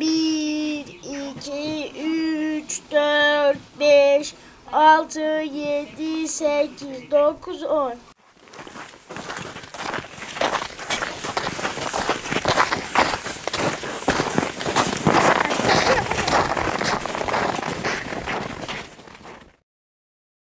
1, 2, 3, 4, 5, 6, 7, 8, 9, 10.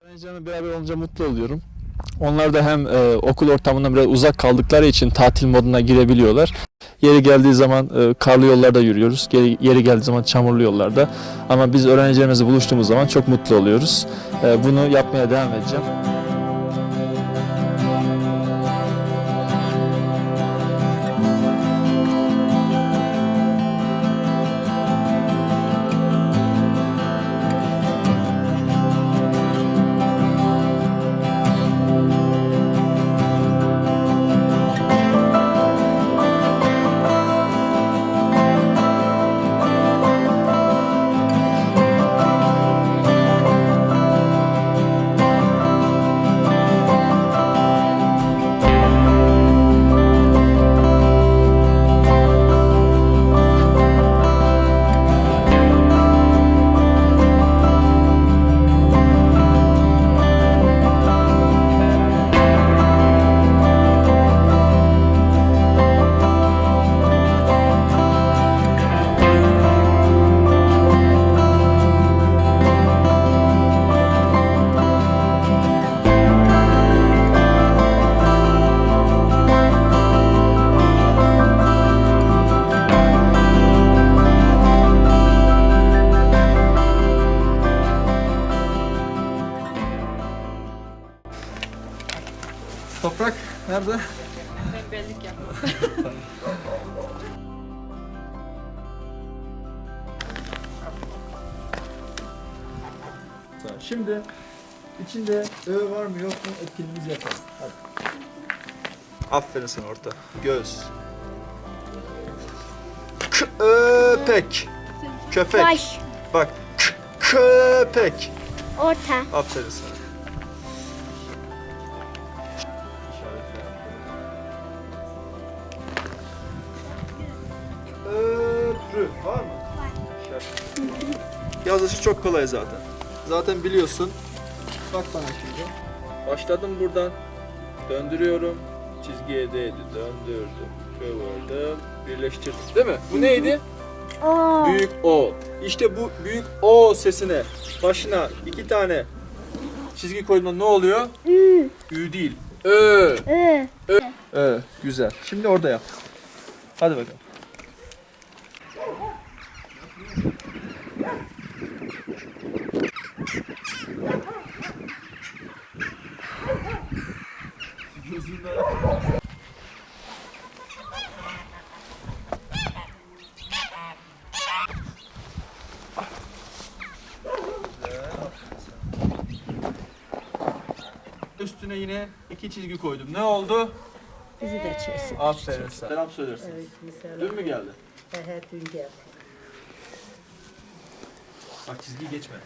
Öğrencilerimle beraber olunca mutlu oluyorum. Onlar da hem e, okul ortamından biraz uzak kaldıkları için tatil moduna girebiliyorlar. Yeri geldiği zaman e, karlı yollarda yürüyoruz. Yeri, yeri geldiği zaman çamurlu yollarda. Ama biz öğrencilerimizle buluştuğumuz zaman çok mutlu oluyoruz. E, bunu yapmaya devam edeceğim. Nerede? Bellik yapma. Şimdi içinde ö var mı yok mu etkinliğimizi yapalım. Hadi. Aferin sana orta. Göz. Köpek. Köpek. Baş, Bak. Köpek. orta, Aferin sana. Yazışı çok kolay zaten. Zaten biliyorsun. Bak bana şimdi. Başladım buradan. Döndürüyorum. Çizgiye değdi. Döndürdüm. Kıvırdım. Birleştirdim. Değil mi? Bu neydi? o, Büyük O. İşte bu büyük O sesine başına iki tane çizgi koyduğunda ne oluyor? ü, Ü değil. Ö. ö, Ö. Güzel. Şimdi orada yap. Hadi bakalım. Üstüne yine iki çizgi koydum. Ne oldu? Bizi de çeksin. Aferin sana. Selam söylersin. Evet, mesela. Dün mü geldi? He, dün geldi. Bak çizgiyi geçme.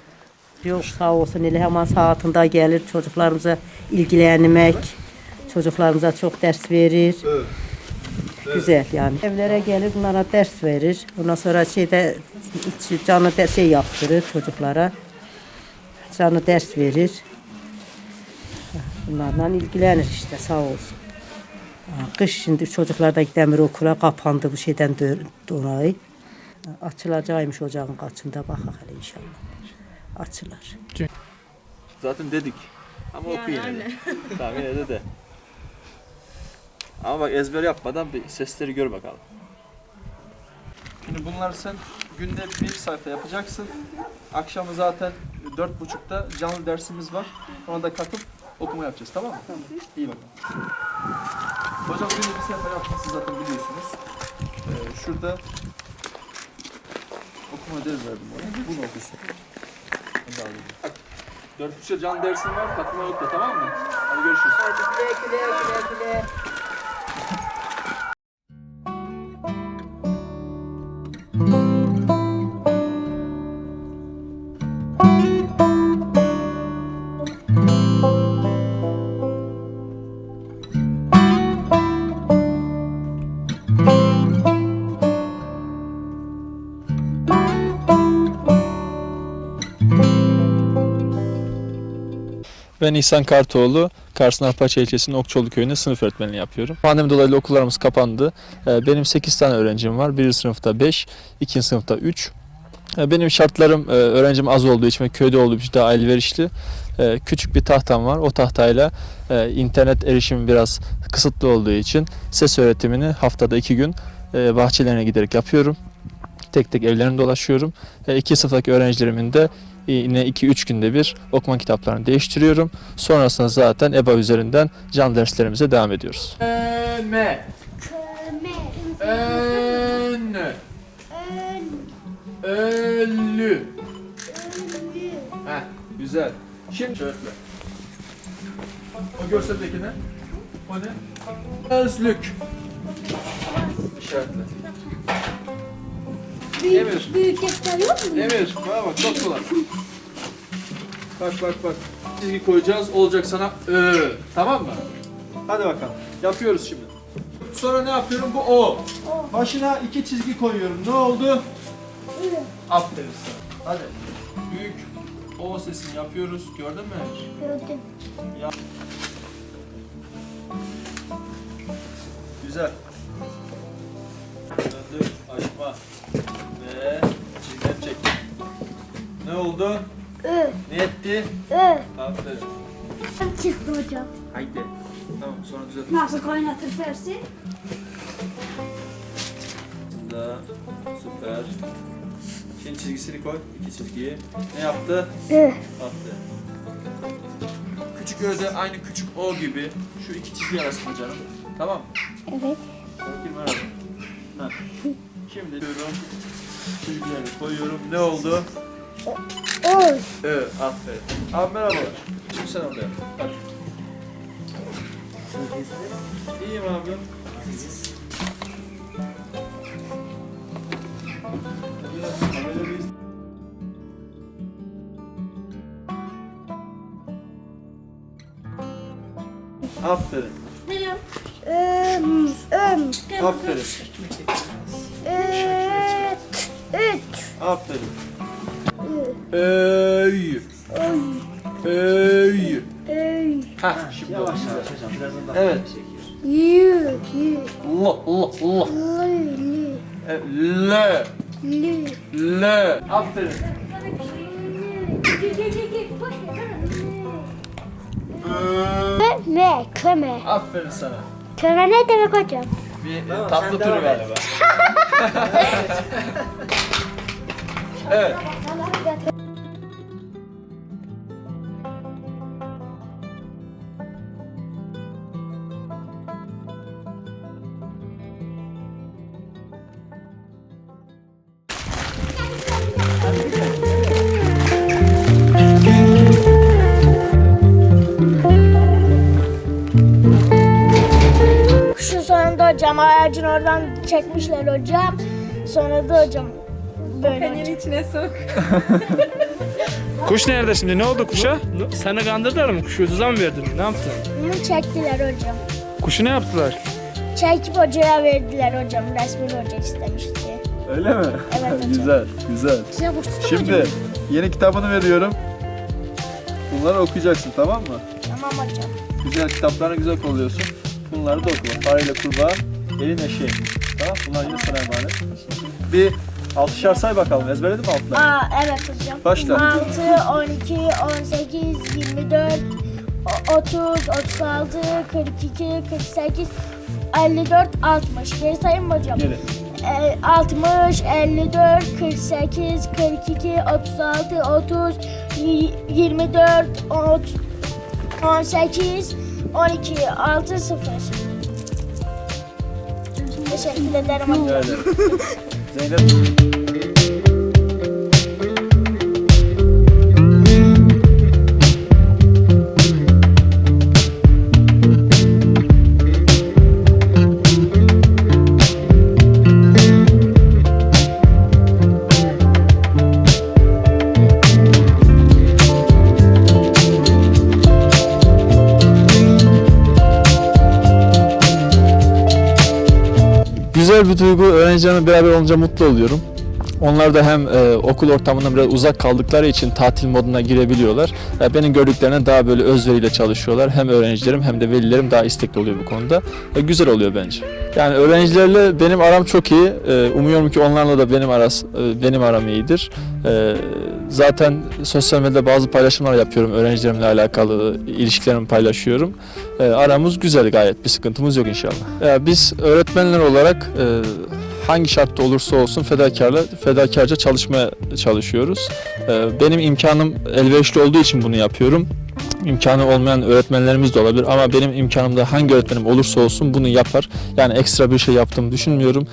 Yok sağ olsun hele hemen saatinde gelir çocuklarımıza ilgilenmek. Çocuklarımıza çok ders verir. Ö. Güzel yani. Evlere gelir bunlara ders verir. Ondan sonra şeyde iç- canlı de, şey yaptırır çocuklara. Canlı ders verir. Bunlarla ilgilenir işte sağ olsun. Kış şimdi çocuklar da gidemir okula kapandı bu şeyden dolayı. Açılacakmış ocağın kaçında bakak hele inşallah. Açılır. Zaten dedik. Ama oku yine de. tamam yine de. Ama bak ezber yapmadan bir sesleri gör bakalım. Şimdi bunlar sen günde bir sayfa yapacaksın. Akşamı zaten dört buçukta canlı dersimiz var. Ona da katıp okuma yapacağız tamam mı? Tamam. İyi bakalım. Hocam günde bir sayfa yapmasını zaten biliyorsunuz. Ee, şurada okuma ödevi verdim ona. Bunu okusun. Da alayım. Dört buçukta canlı dersin var. Katılmayı unutma tamam mı? Hadi görüşürüz. Güle güle güle güle. Ben İhsan Kartoğlu, Kars'ın Arpaça ilçesinin Okçuoğlu köyünde sınıf öğretmenliği yapıyorum. Pandemi dolayısıyla okullarımız kapandı. Ee, Benim 8 tane öğrencim var. Birinci sınıfta 5, ikinci sınıfta 3. Ee, Benim şartlarım e, öğrencim az olduğu için ve köyde olduğu için daha elverişli. Ee, Küçük bir tahtam var. O tahtayla e, internet erişimi biraz kısıtlı olduğu için ses öğretimini haftada 2 gün e, bahçelerine giderek yapıyorum. Tek tek evlerine dolaşıyorum. İki sınıftaki öğrencilerimin de yine 2-3 günde bir okuma kitaplarını değiştiriyorum. Sonrasında zaten EBA üzerinden can derslerimize devam ediyoruz. Öme. Ön. Ölü. Heh, güzel. Şimdi şöyle. O görseldeki ne? O ne? Özlük. İşaretle. Emir. Büyük defter yok mu? Emir, bana bak çok kolay. Bak bak bak. Çizgi koyacağız. Olacak sana ö. Tamam mı? Hadi bakalım. Yapıyoruz şimdi. Sonra ne yapıyorum? Bu o. Başına iki çizgi koyuyorum. Ne oldu? Aferin sana. Hadi. Büyük o sesini yapıyoruz. Gördün mü? Gördüm. Güzel. Döndük, açma Ne oldu? Ö. Ne etti? Ö. Aferin. Çıktı hocam. Haydi. Tamam sonra düzelt. Nasıl kaynatır dersin? Da süper. Şimdi çizgisini koy. iki çizgiyi. Ne yaptı? Ö. Attı. Küçük öde aynı küçük o gibi şu iki çizgi arasında canım. Tamam mı? Evet. Bakayım arada. Ha. Şimdi diyorum. Çizgileri koyuyorum. Ne oldu? O. Evet, aferin. Abi merhabalar. Şimdi sen orada yap. Hadi. İyiyim abi. Aferin. Öm. Öm. Aferin. Üt. Aferin. Öy. Öy. Öy. Hah şimdi yavaş yavaş hocam. Evet. Yü. Yü. L l l. Lü. E, L Lü. L. Aferin. Ö. Me. Köme. Aferin sana. Köme ne demek hocam? Bir tatlı türü galiba. evet. Hocam ağacın oradan çekmişler hocam. Sonra da hocam böyle hocam. içine sok. Kuş nerede şimdi? Ne oldu kuşa? Seni kandırdılar mı? Kuşu tuza mı verdin? Ne yaptın? Bunu çektiler hocam. Kuşu ne yaptılar? Çekip hocaya verdiler hocam. Resmi hoca istemişti. Öyle mi? Evet hocam. güzel, güzel. Şimdi hocam. yeni kitabını veriyorum. Bunları okuyacaksın tamam mı? Tamam hocam. Güzel kitaplarını güzel kolluyorsun. Bunları da oku. Fareyle kurbağa, elin eşeği. Tamam Bunlar yine sana emanet. Bir altışar say bakalım. Ezberledin mi altları? Aa evet hocam. Başla. 6, 12, 18, 24, o- 30, 36, 42, 48, 54, 60. Geri sayayım mı hocam? Geri. Ee, 60, 54, 48, 42, 36, 30, y- 24, 30, 18, 12, 6, 0. Teşekkür ederim. Rica ederim. Zeynep. Güzel bir duygu. Öğrencilerimle beraber olunca mutlu oluyorum. Onlar da hem e, okul ortamından biraz uzak kaldıkları için tatil moduna girebiliyorlar. E, benim gördüklerine daha böyle özveriyle çalışıyorlar. Hem öğrencilerim hem de velilerim daha istekli oluyor bu konuda. E, güzel oluyor bence. Yani öğrencilerle benim aram çok iyi. E, umuyorum ki onlarla da benim aras e, benim aram iyidir. E, zaten sosyal medyada bazı paylaşımlar yapıyorum öğrencilerimle alakalı ilişkilerimi paylaşıyorum. E, aramız güzel gayet bir sıkıntımız yok inşallah. E, biz öğretmenler olarak e, hangi şartta olursa olsun fedakarla fedakarca çalışmaya çalışıyoruz. E, benim imkanım elverişli olduğu için bunu yapıyorum. İmkanı olmayan öğretmenlerimiz de olabilir ama benim imkanımda hangi öğretmenim olursa olsun bunu yapar. Yani ekstra bir şey yaptığımı düşünmüyorum.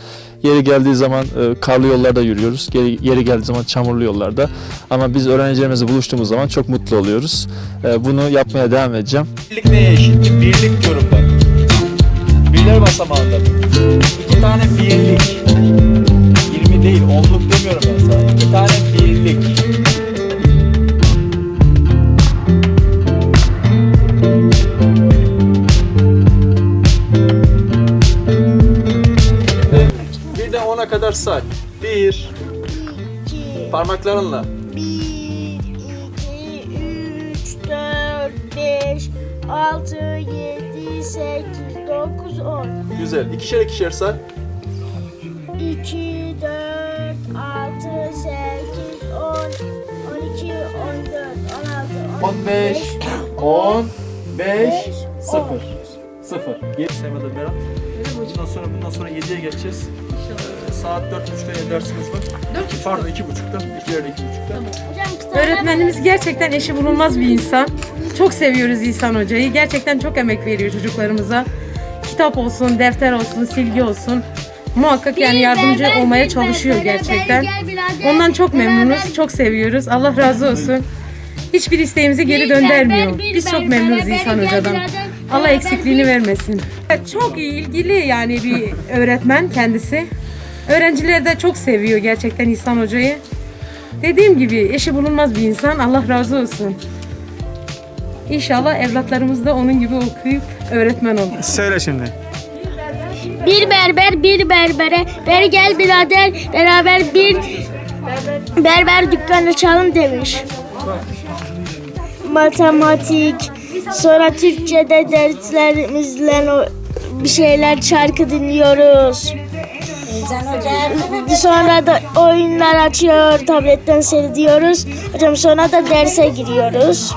Yeri geldiği zaman e, karlı yollarda yürüyoruz. Yeri, geldiği zaman çamurlu yollarda. Ama biz öğrencilerimizle buluştuğumuz zaman çok mutlu oluyoruz. E, bunu yapmaya devam edeceğim. Birlik neye eşit? Birlik diyorum bak. Birler basamağında. İki tane birlik. 20 değil, onluk demiyorum ben sana. İki tane birlik. Bir de ona kadar say. Bir, 2, parmaklarınla. 1, 2, 3, 4, 5, 6, 7, 8, 9, 10. Güzel. İkişer ikişer say. 2, 4, 6, 8, 10, 12, 14, 16, 15, 10, 5, 0. 10. 0. 7 saymadı Berat. Bundan sonra bundan sonra 7'ye geçeceğiz. Ee, saat 4.30'da dersimiz var. 4 Pardon 2.30'da. İkilerde 2.30'da. Öğretmenimiz gerçekten eşi bulunmaz bir insan. Çok seviyoruz İhsan Hoca'yı. Gerçekten çok emek veriyor çocuklarımıza. Kitap olsun, defter olsun, silgi olsun. Muhakkak yani yardımcı olmaya çalışıyor gerçekten. Ondan çok memnunuz, çok seviyoruz. Allah razı olsun. Hiçbir isteğimizi geri döndermiyor. Biz çok memnunuz İhsan Hoca'dan. Allah eksikliğini vermesin. Çok ilgili yani bir öğretmen kendisi. Öğrenciler de çok seviyor gerçekten İhsan Hoca'yı. Dediğim gibi eşi bulunmaz bir insan. Allah razı olsun. İnşallah evlatlarımız da onun gibi okuyup öğretmen olur. Söyle şimdi. Bir berber bir berbere ver gel birader beraber bir berber dükkanı açalım demiş. Matematik sonra Türkçe'de derslerimizle o bir şeyler şarkı dinliyoruz. Sonra da oyunlar açıyor, tabletten seyrediyoruz. Hocam sonra da derse giriyoruz.